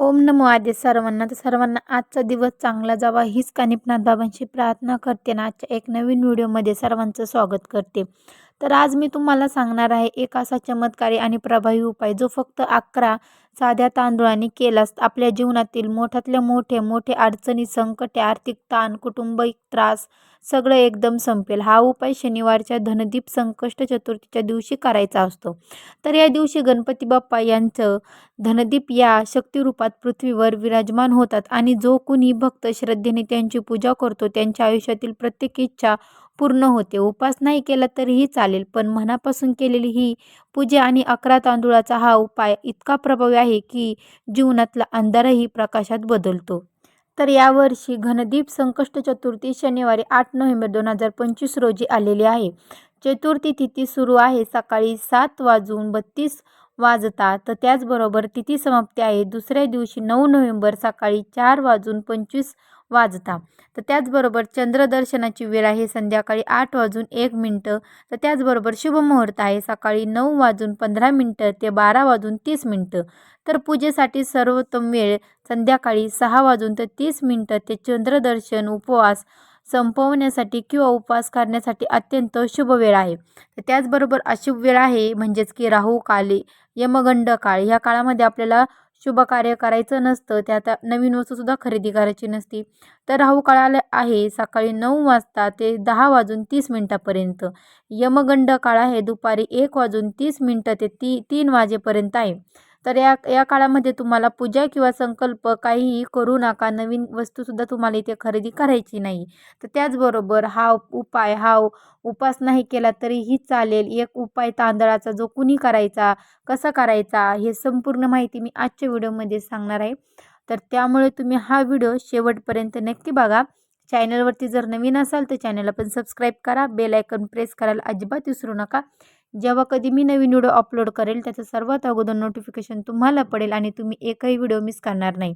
ओम नमो आद्य सर्वांना. तर सर्वांना आजचा दिवस चांगला जावा हीच कानिपनाथ बाबांशी प्रार्थना करते. आणि आजच्या एक नवीन व्हिडिओमध्ये सर्वांचं स्वागत करते. तर आज मी तुम्हाला सांगणार आहे एक असा चमत्कारी आणि प्रभावी उपाय जो फक्त अकरा साध्या तांदूळाने केलास आपल्या जीवनातील मोठ्यातल्या मोठे मोठे अडचणी संकटे आर्थिक ताण कुटुंबिक त्रास सगळं एकदम संपेल. हा उपाय शनिवारच्या धनदीप संकष्ट चतुर्थीच्या दिवशी करायचा असतो. तर या दिवशी गणपती बाप्पा यांचं धनदीप या शक्तिरूपात पृथ्वीवर विराजमान होतात आणि जो कुणी भक्त श्रद्धेने त्यांची पूजा करतो त्यांच्या आयुष्यातील प्रत्येक इच्छा पूर्ण होते. उपास नाही केला तरीही चालेल पण मनापासून केलेली ही पूजा आणि अकरा तांदुळाचा हा उपाय इतका प्रभावी आहे की जीवनातला अंधारही प्रकाशात बदलतो. तर यावर्षी घनदीप संकष्ट चतुर्थी शनिवारी आठ नोव्हेंबर दोन हजार पंचवीस रोजी आलेली आहे. चतुर्थी तिथी सुरू आहे. सकाळी सात वाजून बत्तीस वाजता. तर त्याचबरोबर तिथी समाप्ती आहे. दुसऱ्या दिवशी नऊ नोव्हेंबर सकाळी चार वाजून पंचवीस वाजता. तर त्याचबरोबर चंद्रदर्शनाची वेळ आहे संध्याकाळी आठ वाजून एक मिनटं. तर त्याचबरोबर शुभमुहूर्त आहे सकाळी नऊ वाजून पंधरा मिनटं ते बारा वाजून तीस मिनटं. तर पूजेसाठी सर्वोत्तम वेळ संध्याकाळी सहा वाजून तर तीस मिनटं ते चंद्रदर्शन उपवास संपवण्यासाठी किंवा उपवास करण्यासाठी अत्यंत शुभ वेळ आहे. तर त्याचबरोबर अशुभ वेळ आहे म्हणजेच की राहू काले यमगंड काळ. ह्या काळामध्ये आपल्याला शुभ कार्य करायचं नसतं त्या त्या नवीन वस्तूसुद्धा खरेदी करायची नसती. तर राहू काळाला आहे सकाळी नऊ वाजता ते दहा वाजून तीस मिनटापर्यंत. यमगंड काळ आहे दुपारी एक वाजून तीस मिनटं ते ती तीन वाजेपर्यंत आहे. तर या या काळामध्ये तुम्हाला पूजा किंवा संकल्प काहीही करू नका. नवीन वस्तूसुद्धा तुम्हाला इथे खरेदी करायची नाही. तर त्याचबरोबर हा उपाय हा उपास नाही केला तरीही चालेल. एक उपाय तांदळाचा जो कुणी करायचा कसा करायचा हे संपूर्ण माहिती मी आजच्या व्हिडिओमध्ये सांगणार आहे. तर त्यामुळे तुम्ही हा व्हिडिओ शेवटपर्यंत नक्की बघा. चॅनलवरती जर नवीन असाल तर चॅनलला पण सबस्क्राईब करा. बेल आयकन प्रेस करायला अजिबात विसरू नका. जेव्हा कधी मी नवीन व्हिडिओ अपलोड करेल त्याचं सर्वात अगोदर नोटिफिकेशन तुम्हाला पडेल आणि तुम्ही एकही व्हिडिओ मिस करणार नाही.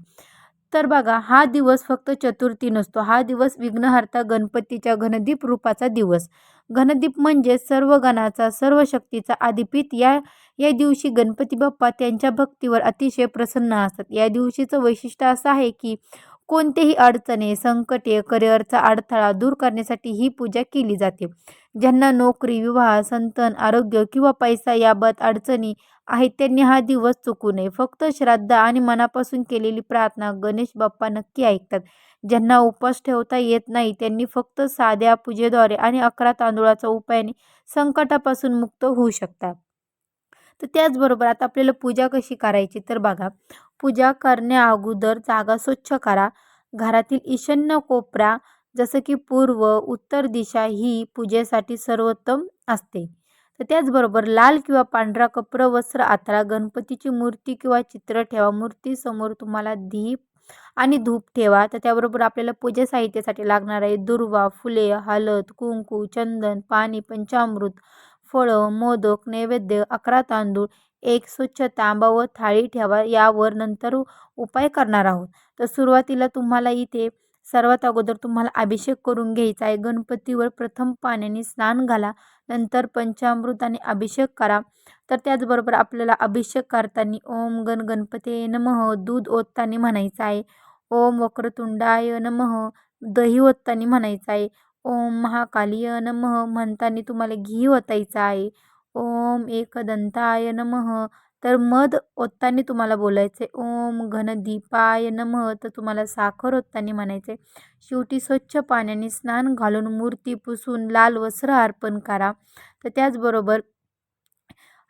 तर बघा हा दिवस फक्त चतुर्थी नसतो. हा दिवस विघ्नहर्ता गणपतीच्या घनदीप रूपाचा दिवस. घनदीप म्हणजे सर्व गणाचा सर्व शक्तीचा आदिपीत या या दिवशी गणपती बाप्पा त्यांच्या भक्तीवर अतिशय प्रसन्न असतात. या दिवशीचं वैशिष्ट्य असं आहे की कोणतेही अडचणी संकटे करिअरचा अडथळा दूर करण्यासाठी ही पूजा केली जाते. ज्यांना नोकरी विवाह संतन आरोग्य किंवा पैसा याबाबत अडचणी आहेत त्यांनी हा दिवस चुकू नये. फक्त श्रद्धा आणि मनापासून केलेली प्रार्थना गणेश बाप्पा नक्की ऐकतात. ज्यांना उपवास ठेवता येत नाही त्यांनी फक्त साध्या पूजेद्वारे आणि अकरा तांदूळाचा उपायाने संकटापासून मुक्त होऊ शकतात तर त्याचबरोबर आता आपल्याला पूजा कशी करायची तर बघा पूजा करण्या अगोदर जागा स्वच्छ करा. घरातील ईशान्य कोपरा जसं की पूर्व उत्तर दिशा ही पूजेसाठी सर्वोत्तम असते. तर त्याचबरोबर लाल किंवा पांढरा कप्र वस्त्र आतरा गणपतीची मूर्ती किंवा चित्र ठेवा. मूर्तीसमोर तुम्हाला दीप आणि धूप ठेवा. तर त्याबरोबर आपल्याला पूजा साहित्यासाठी लागणार आहे दुर्वा फुले हळद कुंकू चंदन पाणी पंचामृत फळं मोदक नैवेद्य अकरा तांदूळ एक स्वच्छ तांबा व थाळी ठेवा. यावर नंतर उपाय करणार आहोत. तर सुरुवातीला तुम्हाला इथे सर्वात अगोदर तुम्हाला अभिषेक करून घ्यायचा आहे. गणपतीवर प्रथम पाण्याने स्नान घाला नंतर पंचामृताने अभिषेक करा. तर त्याचबरोबर आपल्याला अभिषेक करताना ओम गण गणपती नमः दूध ओतताना म्हणायचं आहे. ओम वक्रतुंडाय नमः दही ओतताना म्हणायचं आहे. ओम महाकालीय नमः म्हणताना तुम्हाला घी ओतायचं आहे. ओम एकदंताय नमः तर मध ओतताना तुम्हाला बोलायचे. ओम ओम घनदीपाय नमः तर तुम्हाला साखर ओतताना म्हणायचे. शेवटी स्वच्छ पाण्याने स्नान घालून मूर्ती पुसून लाल वस्त्र अर्पण करा. तर त्याचबरोबर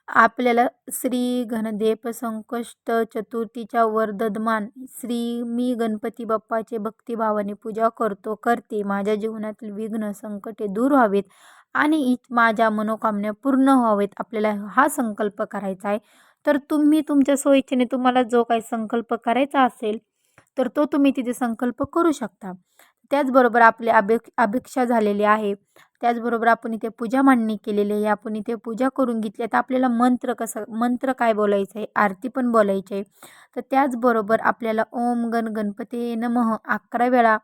आपल्याला श्री घनदेव संकष्ट चतुर्थीच्या वर्धमान श्री मी गणपती बाप्पाचे भक्तिभावाने पूजा करतो करते. माझ्या जीवनातील विघ्न संकटे दूर व्हावेत आणि माझ्या मनोकामना पूर्ण व्हावेत. आपल्याला हा संकल्प करायचा आहे. तर तुम्ही तुमच्या सोयीच्छेने तुम्हाला जो काही संकल्प करायचा असेल तर तो तुम्ही तिथे संकल्प करू शकता. त्याचबरोबर आपली अभे अपेक्षा झालेली आहे. त्याचबरोबर आपण इथे पूजा मांडणी केलेली आहे. आपण इथे पूजा करून घेतली तर आपल्याला मंत्र कसं मंत्र काय बोलायचं आहे? आरती पण बोलायची आहे. तर त्याचबरोबर आपल्याला ओम गण गणपती नमः अकरा वेळा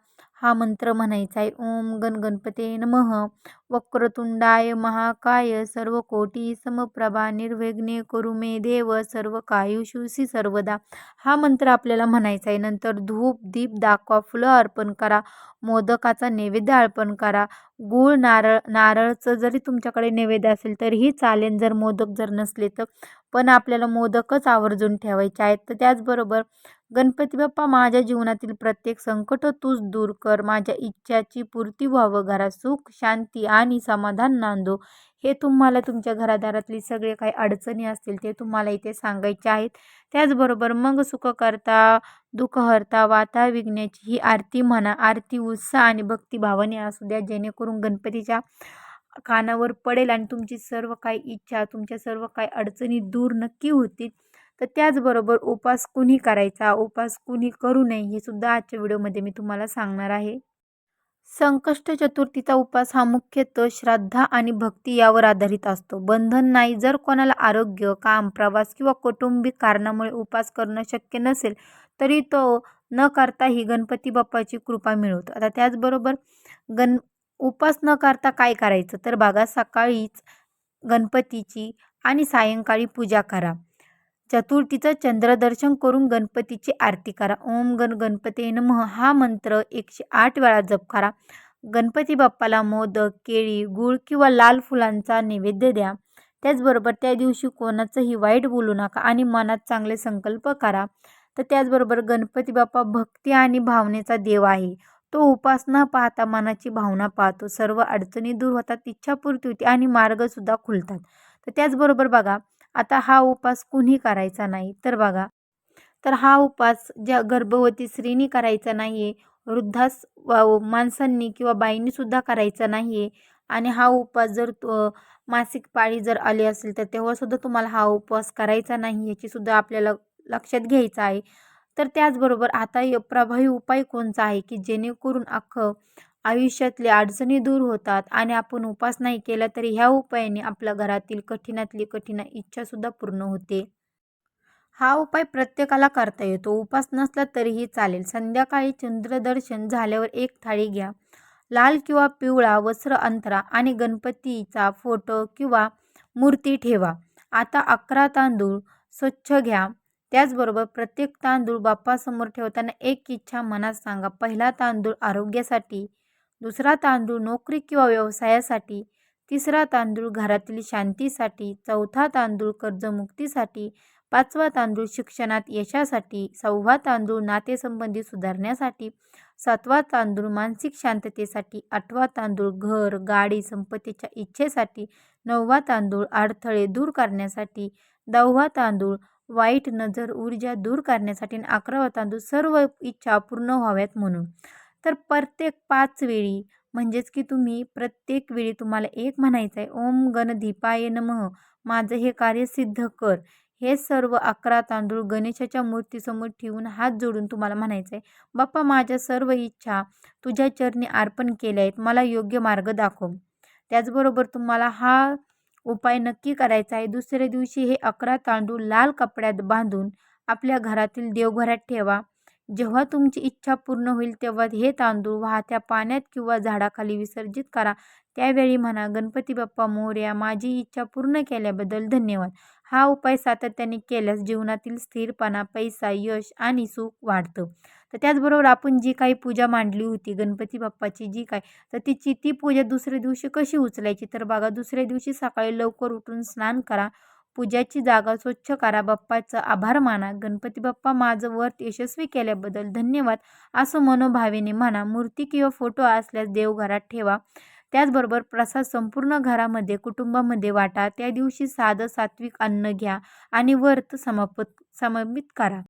हा मंत्र म्हणायचा आहे ओम गण गणपते नमः. वक्रतुंडाय महाकाय सर्व कोटी समप्रभा निर्विघ्ने करू मे देव सर्व कायुषुसी सर्वदा. हा मंत्र आपल्याला म्हणायचा आहे नंतर धूप दीप दाखवा फुलं अर्पण करा मोदकाचा नैवेद्य अर्पण करा. गूळ नारळ नारळचं जरी तुमच्याकडे नैवेद्य असेल तरीही चालेल. जर मोदक जर नसले तर. पण आपल्याला मोदकच आवर्जून ठेवायचे आहेत. तर त्याचबरोबर गणपती बाप्पा माझ्या जीवनातील प्रत्येक संकट हो तूच दूर कर. माझ्या इच्छाची पूर्ती व्हावं. घरात सुख शांती आणि समाधान नांदो. हे तुम्हाला तुमच्या घरादारातली सगळे काही अडचणी असतील ते तुम्हाला इथे सांगायचे आहेत. त्याचबरोबर मग सुख करता दुःख हरता वाता विघण्याची ही आरती म्हणा. आरती उत्साह आणि भक्तिभावाने असू द्या. जेणेकरून गणपतीच्या कानावर पडेल आणि तुमची सर्व काही इच्छा तुमच्या सर्व काही अडचणी दूर नक्की होतील. तर त्याचबरोबर उपास कुणी करायचा? उपास कुणी करू नये? हे सुद्धा आजच्या व्हिडिओमध्ये मी तुम्हाला सांगणार आहे. संकष्ट चतुर्थीचा उपास हा मुख्यतः श्रद्धा आणि भक्ती यावर आधारित असतो. बंधन नाही जर कोणाला आरोग्य काम प्रवास किंवा कौटुंबिक कारणामुळे उपास करणं शक्य नसेल तरी तो न करता ही गणपती बाप्पाची कृपा मिळवतो. आता त्याचबरोबर गण उपास न करता काय करायचं? तर बागा सकाळीच गणपतीची आणि सायंकाळी पूजा करा. चतुर्थीचं चंद्रदर्शन करून गणपतीची आरती करा. ओम गण गणपती नमः. हा मंत्र एकशे आठ वेळा जप करा. गणपती बाप्पाला मोदक केळी गूळ किंवा लाल फुलांचा नैवेद्य द्या. त्याचबरोबर त्या दिवशी कोणाचंही वाईट बोलू नका आणि मनात चांगले संकल्प करा. तर त्याचबरोबर गणपती बाप्पा भक्ती आणि भावनेचा देव आहे. तो उपास न पाहता मनाची भावना पाहतो. सर्व अडचणी दूर होतात इच्छापूर्ती होती आणि मार्गसुद्धा खुलतात. तर त्याचबरोबर बघा आता हा उपास कुणी करायचा नाही. तर बघा तर हा उपास ज्या गर्भवती स्त्रीनी करायचा नाही आहे वृद्धास माणसांनी किंवा बाईंनीसुद्धा करायचा नाही आहे आणि हा उपवास जर मासिक पाळी जर आली असेल तर तेव्हासुद्धा तुम्हाला हा उपवास करायचा नाही याचीसुद्धा आपल्याला लक्षात घ्यायचं आहे. तर त्याचबरोबर आता प्रभावी उपाय कोणचा आहे की जेणेकरून अख्खं आयुष्यातले अडचणी दूर होतात आणि आपण उपास नाही केला तरी ह्या उपायाने आपल्या घरातील कठीणातली कठीण इच्छासुद्धा पूर्ण होते. हा उपाय प्रत्येकाला करता येतो. उपास नसला तरीही चालेल. संध्याकाळी चंद्रदर्शन झाल्यावर एक थाळी घ्या. लाल किंवा पिवळा वस्त्र अंतरा आणि गणपतीचा फोटो किंवा मूर्ती ठेवा. आता अकरा तांदूळ स्वच्छ घ्या. त्याचबरोबर प्रत्येक तांदूळ बाप्पासमोर ठेवताना एक इच्छा मनात सांगा. पहिला तांदूळ आरोग्यासाठी दुसरा तांदूळ नोकरी किंवा व्यवसायासाठी तिसरा तांदूळ घरातील शांतीसाठी चौथा तांदूळ कर्जमुक्तीसाठी पाचवा तांदूळ शिक्षणात यशासाठी सहावा तांदूळ नातेसंबंधी सुधारण्यासाठी सातवा तांदूळ मानसिक शांततेसाठी आठवा तांदूळ घर गाडी संपत्तीच्या इच्छेसाठी नववा तांदूळ अडथळे दूर करण्यासाठी दहावा तांदूळ वाईट नजर ऊर्जा दूर करण्यासाठी आणि अकरावा तांदूळ सर्व इच्छा पूर्ण व्हाव्यात म्हणून. तर प्रत्येक पाच वेळी म्हणजेच की तुम्ही प्रत्येक वेळी तुम्हाला एक म्हणायचं आहे ओम गणधीपाय नमः माझं हे कार्य सिद्ध कर. हे सर्व अकरा तांदूळ गणेशाच्या मूर्तीसमोर ठेवून हात जोडून तुम्हाला म्हणायचं आहे बाप्पा माझ्या सर्व इच्छा तुझ्या चरणी अर्पण केल्या आहेत मला योग्य मार्ग दाखव. त्याचबरोबर तुम्हाला हा उपाय नक्की करायचा आहे दुसऱ्या दिवशी हे अकरा तांदूळ लाल कपड्यात बांधून आपल्या घरातील देवघरात ठेवा. जेव्हा तुमची इच्छा पूर्ण होईल तेव्हा हे तांदूळ वाहत्या पाण्यात किंवा झाडाखाली विसर्जित करा. त्यावेळी म्हणा गणपती बाप्पा मोर्या माझी इच्छा पूर्ण केल्याबद्दल धन्यवाद. हा उपाय सातत्याने केल्यास जीवनातील स्थिरपणा पैसा यश आणि सुख वाढतं. तर त्याचबरोबर आपण जी काही पूजा मांडली होती गणपती बाप्पाची जी काय तर तिची ती पूजा दुसऱ्या दिवशी कशी उचलायची? तर बघा दुसऱ्या दिवशी सकाळी लवकर उठून स्नान करा. पूजाची जागा स्वच्छ करा. बाप्पाचं आभार माना. गणपती बाप्पा माझं व्रत यशस्वी केल्याबद्दल धन्यवाद. असं मनोभावेने म्हणा मूर्ती किंवा फोटो असल्यास देवघरात ठेवा. त्याचबरोबर प्रसाद संपूर्ण घरामध्ये कुटुंबामध्ये वाटा. त्या दिवशी साधं सात्विक अन्न घ्या आणि व्रत समापत समर्पित करा.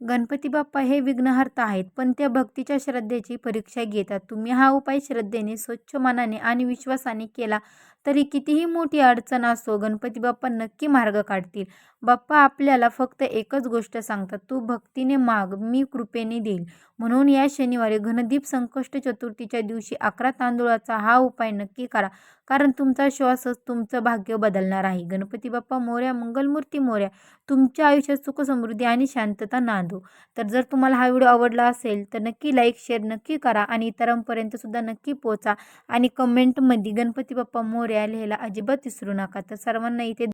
गणपती बाप्पा हे विघ्नहर्ता आहेत पण त्या भक्तीच्या श्रद्धेची परीक्षा घेतात. तुम्ही हा उपाय श्रद्धेने स्वच्छ मनाने आणि विश्वासाने केला तरी कितीही मोठी अडचण असो गणपती बाप्पा नक्की मार्ग काढतील. बाप्पा आपल्याला फक्त एकच गोष्ट सांगतात तू भक्तीने माग मी कृपेने देईल. म्हणून या शनिवारी घनदीप संकष्ट चतुर्थीच्या दिवशी अकरा तांदूळाचा हा उपाय नक्की करा कारण तुमचा श्वासच तुमचं भाग्य बदलणार आहे. गणपती बाप्पा मोऱ्या मंगलमूर्ती मोऱ्या तुमच्या आयुष्यात सुख समृद्धी आणि शांतता नांदो. तर जर तुम्हाला हा व्हिडिओ आवडला असेल तर नक्की लाईक शेअर नक्की करा आणि इतरांपर्यंत सुद्धा नक्की पोचा आणि कमेंटमध्ये गणपती बाप्पा मोर्या लिहायला अजिबात विसरू नका. तर सर्वांना इथे